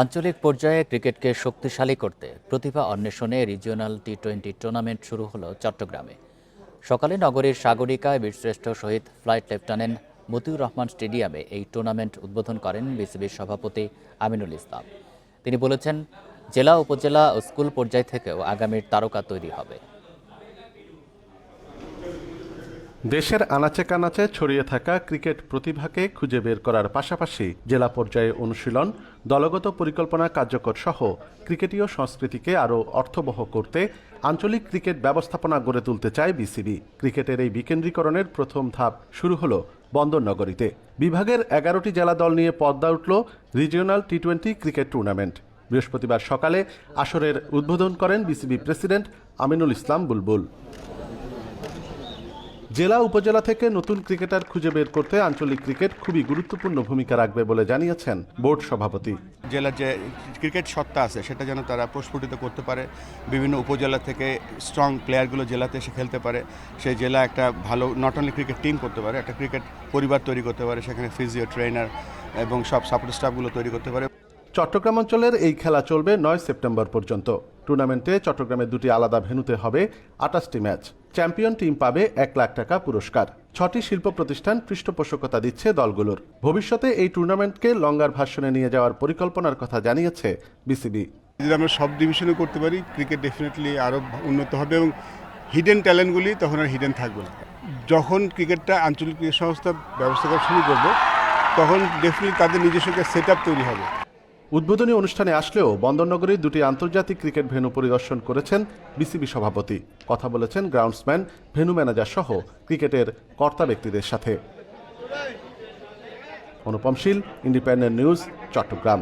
আঞ্চলিক পর্যায়ে ক্রিকেটকে শক্তিশালী করতে প্রতিভা অন্বেষণে রিজিওনাল টি টোয়েন্টি টুর্নামেন্ট শুরু হলো চট্টগ্রামে। সকালে নগরীর সাগরিকায় বীরশ্রেষ্ঠ শহীদ ফ্লাইট লেফটেন্যান্ট মতিউর রহমান স্টেডিয়ামে এই টুর্নামেন্ট উদ্বোধন করেন বিসিবির সভাপতি আমিনুল ইসলাম। তিনি বলেছেন, জেলা, উপজেলা ও স্কুল পর্যায় থেকেও আগামীর তারকা তৈরি হবে। দেশের আনাচে কানাচে ছড়িয়ে থাকা ক্রিকেট প্রতিভাকে খুঁজে বের করার পাশাপাশি জেলা পর্যায়ে অনুশীলন, দলগত পরিকল্পনা কার্যকর সহ ক্রিকেটীয় সংস্কৃতিকে আরও অর্থবহ করতে আঞ্চলিক ক্রিকেট ব্যবস্থাপনা গড়ে তুলতে চায় বিসিবি। ক্রিকেটের এই বিকেন্দ্রীকরণের প্রথম ধাপ শুরু হলো বন্দরনগরীতে। বিভাগের এগারোটি জেলা দল নিয়ে পদ্মা উঠল regional T twenty cricket tournament. বৃহস্পতিবার সকালে আসরের উদ্বোধন করেন বিসিবি প্রেসিডেন্ট আমিনুল ইসলাম বুলবুল। জেলা উপজেলা থেকে নতুন ক্রিকেটার খুঁজে বের করতে আঞ্চলিক ক্রিকেট খুবই গুরুত্বপূর্ণ ভূমিকা রাখবে বলে জানিয়েছেন বোর্ড সভাপতি। জেলার যে ক্রিকেট সত্তা আছে, সেটা যেন তারা প্রস্ফুটিত করতে পারে, বিভিন্ন উপজেলা থেকে স্ট্রং প্লেয়ারগুলো জেলাতে এসে খেলতে পারে, সেই জেলা একটা ভালো নট অনলি ক্রিকেট টিম করতে পারে, একটা ক্রিকেট পরিবার তৈরি করতে পারে, সেখানে ফিজিও ট্রেনার এবং সব সাপোর্ট স্টাফগুলো তৈরি করতে পারে। চট্টগ্রাম অঞ্চলের এই খেলা চলবে নয় সেপ্টেম্বর পর্যন্ত। টুর্নামেন্টে চট্টগ্রামের দুটি আলাদা ভেন্যুতে হবে আটাশটি ম্যাচ। চ্যাম্পিয়ন টিম পাবে এক লাখ টাকা পুরস্কার। ছটি শিল্প প্রতিষ্ঠান পৃষ্ঠপোষকতা দিচ্ছে দলগুলোর। ভবিষ্যতে এই টুর্নামেন্টকে লঙ্গার ভাষণে নিয়ে যাওয়ার পরিকল্পনার কথা জানিয়েছে বিসিবি। যদি আমরা সব ডিভিশনে করতে পারি ক্রিকেট ডেফিনেটলি আরও উন্নত হবে এবং হিডেন ট্যালেন্টগুলি তখন আর হিডেন থাকবে না। যখন ক্রিকেটটা আঞ্চলিক ক্রিকেট সংস্থা ব্যবস্থা করা শুরু করবে, তখন ডেফিনেটলি তাদের নিজস্ব সেট আপ তৈরি হবে। উদ্বোধনী অনুষ্ঠানে আসলেও বন্দরনগরীর দুটি আন্তর্জাতিক ক্রিকেট ভেনু পরিদর্শন করেছেন বিসিবি সভাপতি। কথা বলেছেন গ্রাউন্ডসম্যান, ভেন্যু ম্যানেজার সহ ক্রিকেটের কর্তা ব্যক্তিদের সাথে। Anupam Shil, independent news, Chattogram.